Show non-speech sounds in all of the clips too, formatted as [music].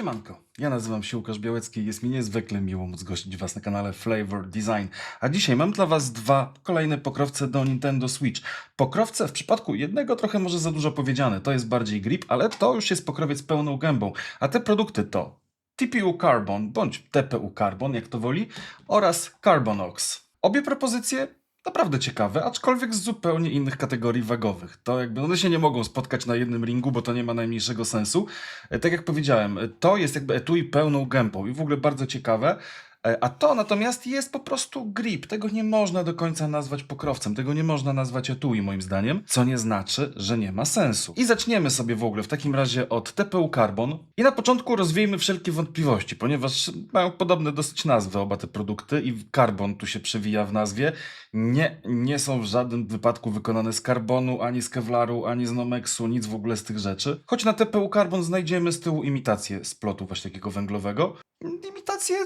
Siemanko, ja nazywam się Łukasz Białecki i jest mi niezwykle miło móc gościć Was na kanale Flavor Design. A dzisiaj mam dla Was dwa kolejne pokrowce do Nintendo Switch. Pokrowce w przypadku jednego trochę może za dużo powiedziane, to jest bardziej grip, ale to już jest pokrowiec pełną gębą. A te produkty to TPU Carbon bądź TPU Carbon, jak to woli, oraz Carbonox. Obie propozycje naprawdę ciekawe, aczkolwiek z zupełnie innych kategorii wagowych. To jakby one się nie mogą spotkać na jednym ringu, bo to nie ma najmniejszego sensu. E, Tak jak powiedziałem, e, to jest jakby etui pełną gębą i w ogóle bardzo ciekawe. E, A to natomiast jest po prostu grip. Tego nie można do końca nazwać pokrowcem, tego nie można nazwać etui moim zdaniem, co nie znaczy, że nie ma sensu. I zaczniemy sobie w ogóle w takim razie od TPU Carbon i na początku rozwiejmy wszelkie wątpliwości, ponieważ mają podobne dosyć nazwy oba te produkty i carbon tu się przewija w nazwie. Nie, nie są w żadnym wypadku wykonane z karbonu, ani z kevlaru, ani z nomexu, nic w ogóle z tych rzeczy. Choć na TPU Carbon znajdziemy z tyłu imitację splotu właśnie takiego węglowego. Imitację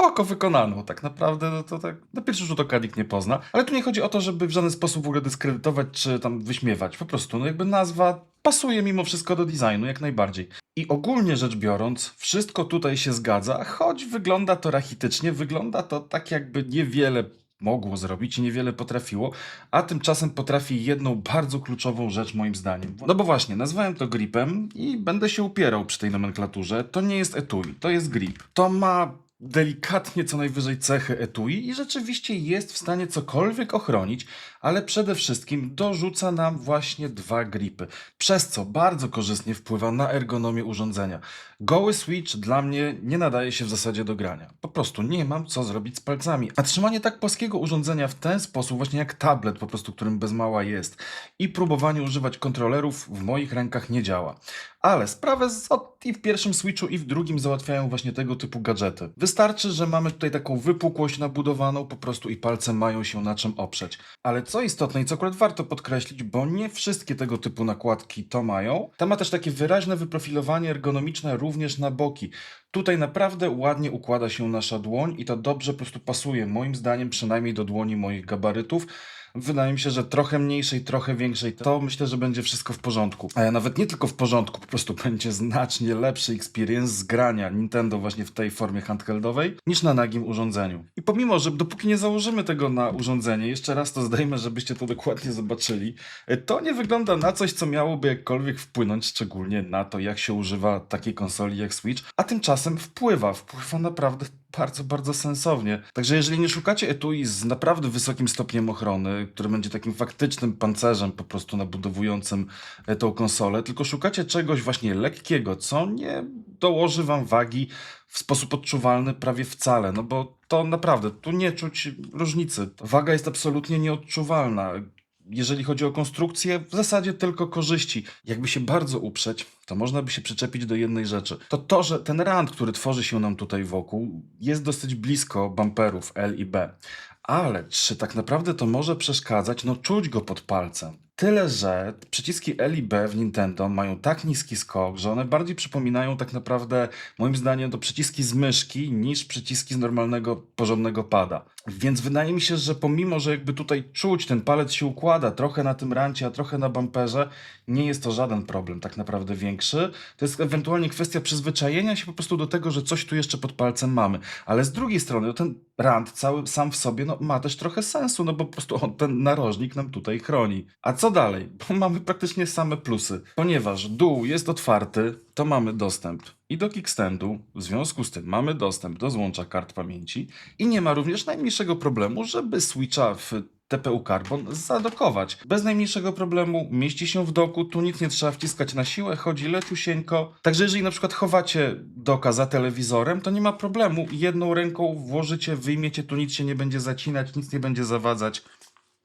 spoko wykonaną, tak naprawdę no to tak na pierwszy rzut oka nikt nie pozna. Ale tu nie chodzi o to, żeby w żaden sposób w ogóle dyskredytować czy tam wyśmiewać. Po prostu, no jakby nazwa pasuje mimo wszystko do designu, jak najbardziej. I ogólnie rzecz biorąc, wszystko tutaj się zgadza, choć wygląda to rachitycznie, wygląda to tak jakby niewiele mogło zrobić i niewiele potrafiło, a tymczasem potrafi jedną bardzo kluczową rzecz moim zdaniem. No bo właśnie, nazwałem to gripem i będę się upierał przy tej nomenklaturze. To nie jest etui, to jest grip. To ma delikatnie co najwyżej cechy etui i rzeczywiście jest w stanie cokolwiek ochronić, ale przede wszystkim dorzuca nam właśnie dwa gripy, przez co bardzo korzystnie wpływa na ergonomię urządzenia. Goły Switch dla mnie nie nadaje się w zasadzie do grania. Po prostu nie mam co zrobić z palcami. A trzymanie tak płaskiego urządzenia w ten sposób, właśnie jak tablet po prostu, którym bez mała jest i próbowanie używać kontrolerów w moich rękach nie działa. Ale sprawę z, i w pierwszym Switchu i w drugim załatwiają właśnie tego typu gadżety. Wystarczy, że mamy tutaj taką wypukłość nabudowaną po prostu i palce mają się na czym oprzeć. Ale co istotne i co akurat warto podkreślić, bo nie wszystkie tego typu nakładki to mają, ta ma też takie wyraźne wyprofilowanie ergonomiczne również na boki. Tutaj naprawdę ładnie układa się nasza dłoń i to dobrze po prostu pasuje, moim zdaniem, przynajmniej do dłoni moich gabarytów. Wydaje mi się, że trochę mniejszej, trochę większej, to myślę, że będzie wszystko w porządku. A nawet nie tylko w porządku, po prostu [laughs] będzie znacznie lepszy experience z grania Nintendo właśnie w tej formie handheldowej niż na nagim urządzeniu. I pomimo, że dopóki nie założymy tego na urządzenie, jeszcze raz to zdejmę, żebyście to dokładnie zobaczyli, to nie wygląda na coś, co miałoby jakkolwiek wpłynąć szczególnie na to, jak się używa takiej konsoli jak Switch, a tymczasem wpływa, wpływa naprawdę bardzo, bardzo sensownie. Także jeżeli nie szukacie etui z naprawdę wysokim stopniem ochrony, który będzie takim faktycznym pancerzem po prostu nabudowującym e, tą konsolę, tylko szukacie czegoś właśnie lekkiego, co nie dołoży wam wagi w sposób odczuwalny prawie wcale, no bo to naprawdę, tu nie czuć różnicy. Waga jest absolutnie nieodczuwalna. Jeżeli chodzi o konstrukcję, w zasadzie tylko korzyści. Jakby się bardzo uprzeć, to można by się przyczepić do jednej rzeczy. To to, że ten rand, który tworzy się nam tutaj wokół, jest dosyć blisko bumperów L i B. Ale czy tak naprawdę to może przeszkadzać? No czuć go pod palcem. Tyle, że przyciski L i B w Nintendo mają tak niski skok, że one bardziej przypominają tak naprawdę, moim zdaniem, to przyciski z myszki niż przyciski z normalnego, porządnego pada. Więc wydaje mi się, że pomimo, że jakby tutaj czuć, ten palec się układa trochę na tym rancie, a trochę na bumperze, nie jest to żaden problem tak naprawdę większy. To jest ewentualnie kwestia przyzwyczajenia się po prostu do tego, że coś tu jeszcze pod palcem mamy. Ale z drugiej strony, no ten rand cały sam w sobie no, ma też trochę sensu, no bo po prostu on ten narożnik nam tutaj chroni. A co dalej? Bo mamy praktycznie same plusy. Ponieważ dół jest otwarty, to mamy dostęp i do kickstandu, w związku z tym mamy dostęp do złącza kart pamięci i nie ma również najmniejszego problemu, żeby switcha w TPU Carbon zadokować. Bez najmniejszego problemu mieści się w doku, tu nic nie trzeba wciskać na siłę, chodzi leciusieńko. Także jeżeli na przykład chowacie doka za telewizorem, to nie ma problemu. Jedną ręką włożycie, wyjmiecie, tu nic się nie będzie zacinać, nic nie będzie zawadzać.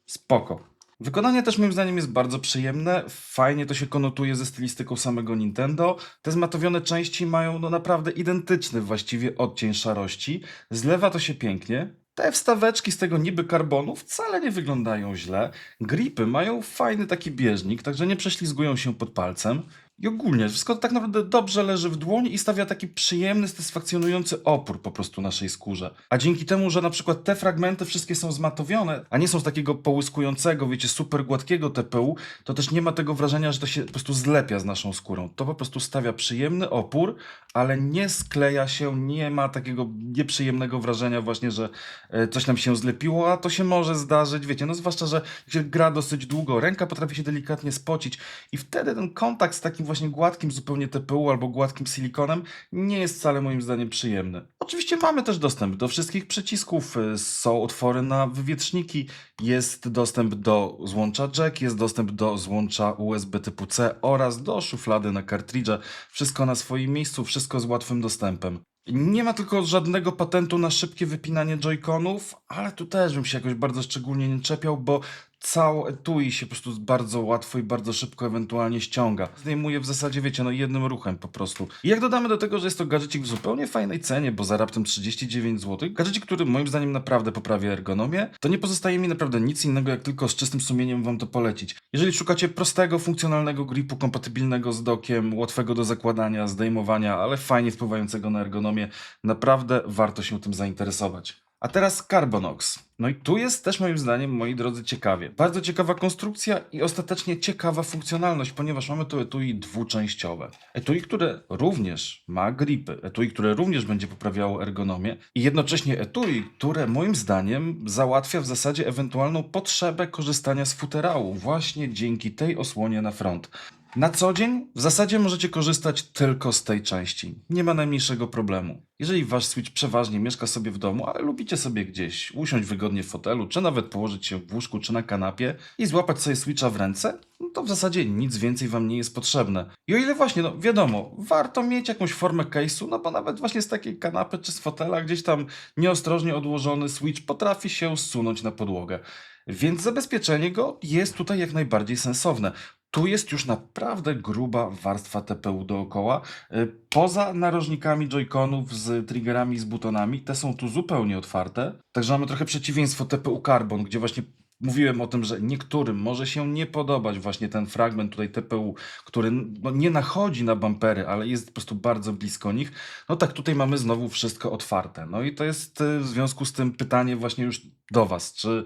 Spoko. Wykonanie też moim zdaniem jest bardzo przyjemne, fajnie to się konotuje ze stylistyką samego Nintendo. Te zmatowione części mają no naprawdę identyczny właściwie odcień szarości. Zlewa to się pięknie. Te wstaweczki z tego niby karbonu wcale nie wyglądają źle. Gripy mają fajny taki bieżnik, także nie prześlizgują się pod palcem. I ogólnie wszystko tak naprawdę dobrze leży w dłoni i stawia taki przyjemny, satysfakcjonujący opór po prostu naszej skórze. A dzięki temu, że na przykład te fragmenty wszystkie są zmatowione, a nie są z takiego połyskującego, wiecie, super gładkiego TPU, to też nie ma tego wrażenia, że to się po prostu zlepia z naszą skórą. To po prostu stawia przyjemny opór, ale nie skleja się, nie ma takiego nieprzyjemnego wrażenia właśnie, że e, coś nam się zlepiło, a to się może zdarzyć, wiecie, no zwłaszcza, że się gra dosyć długo, ręka potrafi się delikatnie spocić i wtedy ten kontakt z takim właśnie gładkim zupełnie TPU albo gładkim silikonem nie jest wcale moim zdaniem przyjemny. Oczywiście mamy też dostęp do wszystkich przycisków, y, są otwory na wywietrzniki, jest dostęp do złącza jack, jest dostęp do złącza USB typu C oraz do szuflady na kartridże. Wszystko na swoim miejscu, wszystko z łatwym dostępem. Nie ma tylko żadnego patentu na szybkie wypinanie joyconów, ale tu też bym się jakoś bardzo szczególnie nie czepiał, bo całe etui się po prostu bardzo łatwo i bardzo szybko ewentualnie ściąga. Zdejmuje w zasadzie, wiecie, no jednym ruchem po prostu. I jak dodamy do tego, że jest to gadżecik w zupełnie fajnej cenie, bo za raptem 39 zł, gadżecik, który moim zdaniem naprawdę poprawia ergonomię, to nie pozostaje mi naprawdę nic innego, jak tylko z czystym sumieniem wam to polecić. Jeżeli szukacie prostego, funkcjonalnego gripu, kompatybilnego z dokiem, łatwego do zakładania, zdejmowania, ale fajnie wpływającego na ergonomię, naprawdę warto się tym zainteresować. A teraz Carbonox. No i tu jest też moim zdaniem, moi drodzy, ciekawie. Bardzo ciekawa konstrukcja i ostatecznie ciekawa funkcjonalność, ponieważ mamy tu etui dwuczęściowe. Etui, które również ma gripy, etui, które również będzie poprawiało ergonomię i jednocześnie etui, które moim zdaniem załatwia w zasadzie ewentualną potrzebę korzystania z futerału właśnie dzięki tej osłonie na front. Na co dzień w zasadzie możecie korzystać tylko z tej części. Nie ma najmniejszego problemu. Jeżeli wasz Switch przeważnie mieszka sobie w domu, ale lubicie sobie gdzieś usiąść wygodnie w fotelu, czy nawet położyć się w łóżku, czy na kanapie i złapać sobie Switcha w ręce, no to w zasadzie nic więcej wam nie jest potrzebne. I o ile właśnie, no wiadomo, warto mieć jakąś formę case'u, no bo nawet właśnie z takiej kanapy czy z fotela gdzieś tam nieostrożnie odłożony Switch potrafi się zsunąć na podłogę. Więc zabezpieczenie go jest tutaj jak najbardziej sensowne. Tu jest już naprawdę gruba warstwa TPU dookoła. Y, Poza narożnikami joyconów z triggerami z butonami, te są tu zupełnie otwarte. Także mamy trochę przeciwieństwo TPU Carbon, gdzie właśnie mówiłem o tym, że niektórym może się nie podobać właśnie ten fragment tutaj TPU, który no, nie nachodzi na bampery, ale jest po prostu bardzo blisko nich. No tak, tutaj mamy znowu wszystko otwarte. No i to jest y, w związku z tym pytanie właśnie już do Was, czy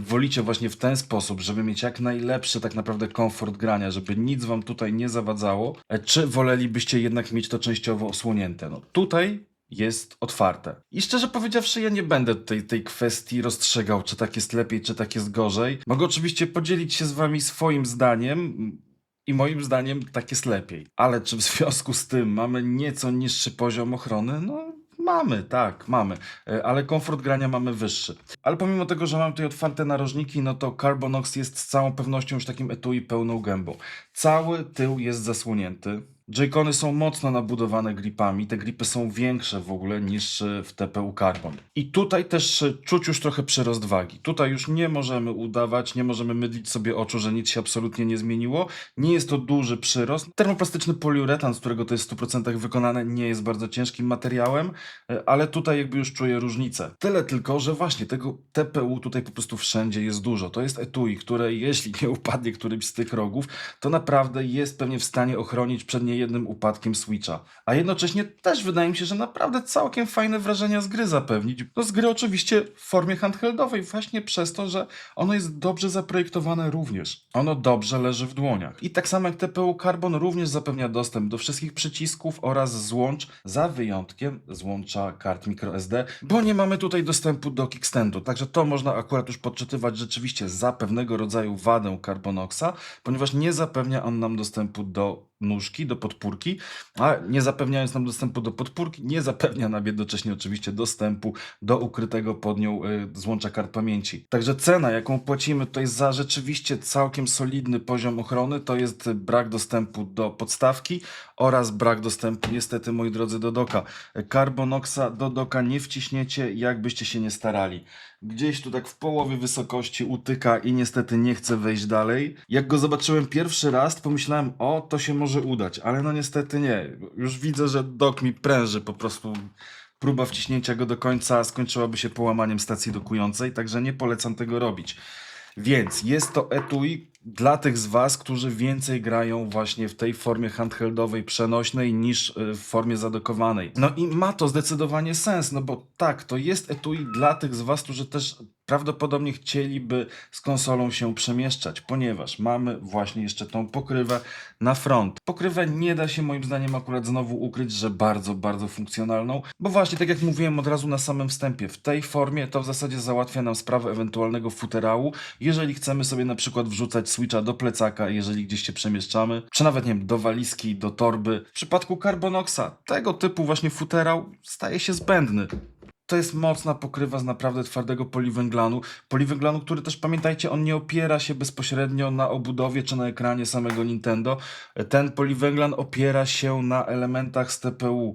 wolicie właśnie w ten sposób, żeby mieć jak najlepszy tak naprawdę komfort grania, żeby nic wam tutaj nie zawadzało, e, czy wolelibyście jednak mieć to częściowo osłonięte? No tutaj jest otwarte. I szczerze powiedziawszy, ja nie będę tej, tej kwestii rozstrzegał, czy tak jest lepiej, czy tak jest gorzej. Mogę oczywiście podzielić się z wami swoim zdaniem, i moim zdaniem tak jest lepiej. Ale czy w związku z tym mamy nieco niższy poziom ochrony? No, mamy, tak, mamy. E, Ale komfort grania mamy wyższy. Ale pomimo tego, że mam tutaj otwarte narożniki, no to Carbonox jest z całą pewnością już takim etui pełną gębą. Cały tył jest zasłonięty. Joycony są mocno nabudowane gripami. Te gripy są większe w ogóle niż e, w TPU Carbon. I tutaj też e, czuć już trochę przyrost wagi. Tutaj już nie możemy udawać, nie możemy mydlić sobie oczu, że nic się absolutnie nie zmieniło. Nie jest to duży przyrost. Termoplastyczny poliuretan, z którego to jest w 100% wykonane, nie jest bardzo ciężkim materiałem, e, ale tutaj jakby już czuję różnicę. Tyle tylko, że właśnie tego TPU tutaj po prostu wszędzie jest dużo. To jest etui, które jeśli nie upadnie którymś z tych rogów, to naprawdę jest pewnie w stanie ochronić przed niejednym upadkiem Switcha. A jednocześnie też wydaje mi się, że naprawdę całkiem fajne wrażenia z gry zapewnić. No z gry oczywiście w formie handheldowej, właśnie przez to, że ono jest dobrze zaprojektowane również. Ono dobrze leży w dłoniach. I tak samo jak TPU Carbon również zapewnia dostęp do wszystkich przycisków oraz złącz, za wyjątkiem złącza kart microSD, bo nie mamy tutaj dostępu do kickstandu. Także to można akurat już podczytywać rzeczywiście za pewnego rodzaju wadę Carbonoxa, ponieważ nie zapewnia on nam dostępu do nóżki, do podpórki, a nie zapewniając nam dostępu do podpórki, nie zapewnia nam jednocześnie oczywiście dostępu do ukrytego pod nią y, złącza kart pamięci. Także cena, jaką płacimy tutaj za rzeczywiście całkiem solidny poziom ochrony, to jest brak dostępu do podstawki oraz brak dostępu niestety, moi drodzy, do doka. Carbonoxa do doka nie wciśniecie, jakbyście się nie starali. Gdzieś tu tak w połowie wysokości utyka i niestety nie chce wejść dalej. Jak go zobaczyłem pierwszy raz, pomyślałem, o, to się może udać, ale no niestety nie. Już widzę, że dok mi pręży po prostu. Próba wciśnięcia go do końca skończyłaby się połamaniem stacji dokującej, także nie polecam tego robić. Więc jest to etui dla tych z Was, którzy więcej grają właśnie w tej formie handheldowej, przenośnej niż y, w formie zadokowanej. No i ma to zdecydowanie sens, no bo tak, to jest etui dla tych z Was, którzy też prawdopodobnie chcieliby z konsolą się przemieszczać, ponieważ mamy właśnie jeszcze tą pokrywę na front. Pokrywę nie da się moim zdaniem akurat znowu ukryć, że bardzo, bardzo funkcjonalną, bo właśnie tak jak mówiłem od razu na samym wstępie, w tej formie to w zasadzie załatwia nam sprawę ewentualnego futerału, jeżeli chcemy sobie na przykład wrzucać Switcha do plecaka, jeżeli gdzieś się przemieszczamy, czy nawet nie wiem, do walizki, do torby. W przypadku Carbonoxa tego typu właśnie futerał staje się zbędny. To jest mocna pokrywa z naprawdę twardego poliwęglanu. Poliwęglanu, który też pamiętajcie, on nie opiera się bezpośrednio na obudowie czy na ekranie samego Nintendo. Ten poliwęglan opiera się na elementach z TPU.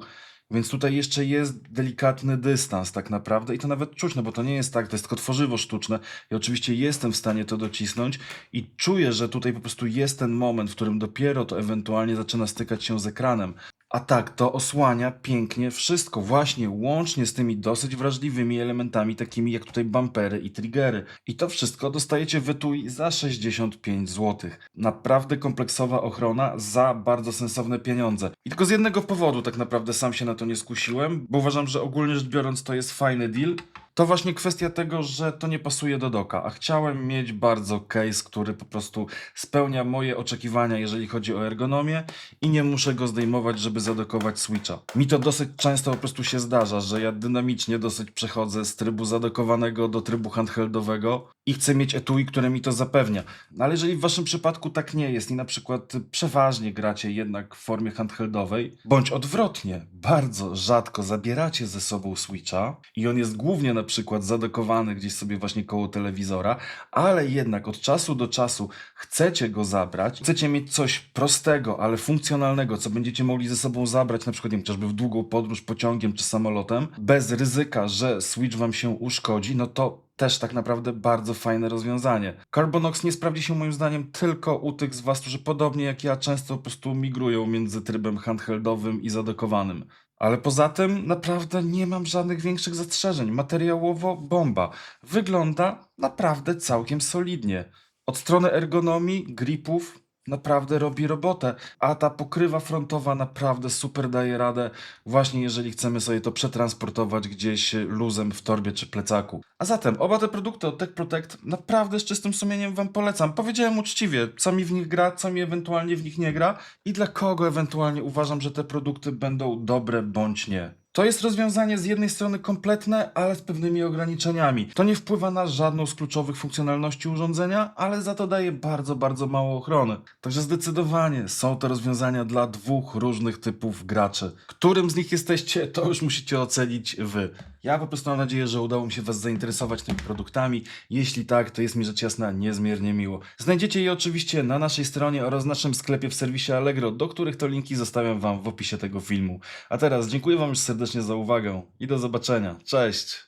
Więc tutaj jeszcze jest delikatny dystans tak naprawdę i to nawet czuć, no bo to nie jest tak, to jest tylko tworzywo sztuczne i oczywiście jestem w stanie to docisnąć i czuję, że tutaj po prostu jest ten moment, w którym dopiero to ewentualnie zaczyna stykać się z ekranem. A tak, to osłania pięknie wszystko, właśnie łącznie z tymi dosyć wrażliwymi elementami, takimi jak tutaj bumpery i triggery. I to wszystko dostajecie w etui za 65 zł. Naprawdę kompleksowa ochrona za bardzo sensowne pieniądze. I tylko z jednego powodu tak naprawdę sam się na to nie skusiłem, bo uważam, że ogólnie rzecz biorąc to jest fajny deal. To właśnie kwestia tego, że to nie pasuje do doka, a chciałem mieć bardzo case, który po prostu spełnia moje oczekiwania, jeżeli chodzi o ergonomię i nie muszę go zdejmować, żeby zadokować Switcha. Mi to dosyć często po prostu się zdarza, że ja dynamicznie dosyć przechodzę z trybu zadokowanego do trybu handheldowego i chcę mieć etui, które mi to zapewnia. No ale jeżeli w waszym przypadku tak nie jest i na przykład przeważnie gracie jednak w formie handheldowej, bądź odwrotnie, bardzo rzadko zabieracie ze sobą Switcha i on jest głównie na przykład zadokowany gdzieś sobie właśnie koło telewizora, ale jednak od czasu do czasu chcecie go zabrać, chcecie mieć coś prostego, ale funkcjonalnego, co będziecie mogli ze sobą zabrać, na przykład nie chociażby w długą podróż pociągiem czy samolotem, bez ryzyka, że Switch wam się uszkodzi, no to też tak naprawdę bardzo fajne rozwiązanie. Carbonox nie sprawdzi się moim zdaniem tylko u tych z Was, którzy podobnie jak ja często po prostu migrują między trybem handheldowym i zadokowanym. Ale poza tym naprawdę nie mam żadnych większych zastrzeżeń. Materiałowo bomba. Wygląda naprawdę całkiem solidnie. Od strony ergonomii, gripów naprawdę robi robotę, a ta pokrywa frontowa naprawdę super daje radę, właśnie jeżeli chcemy sobie to przetransportować gdzieś luzem w torbie czy plecaku. A zatem oba te produkty od Tech Protect naprawdę z czystym sumieniem Wam polecam. Powiedziałem uczciwie, co mi w nich gra, co mi ewentualnie w nich nie gra i dla kogo ewentualnie uważam, że te produkty będą dobre bądź nie. To jest rozwiązanie z jednej strony kompletne, ale z pewnymi ograniczeniami. To nie wpływa na żadną z kluczowych funkcjonalności urządzenia, ale za to daje bardzo, bardzo mało ochrony. Także zdecydowanie są to rozwiązania dla dwóch różnych typów graczy. Którym z nich jesteście, to już musicie ocenić wy. Ja po prostu mam nadzieję, że udało mi się Was zainteresować tymi produktami. Jeśli tak, to jest mi rzecz jasna niezmiernie miło. Znajdziecie je oczywiście na naszej stronie oraz naszym sklepie w serwisie Allegro, do których to linki zostawiam Wam w opisie tego filmu. A teraz dziękuję Wam już serdecznie za uwagę i do zobaczenia. Cześć!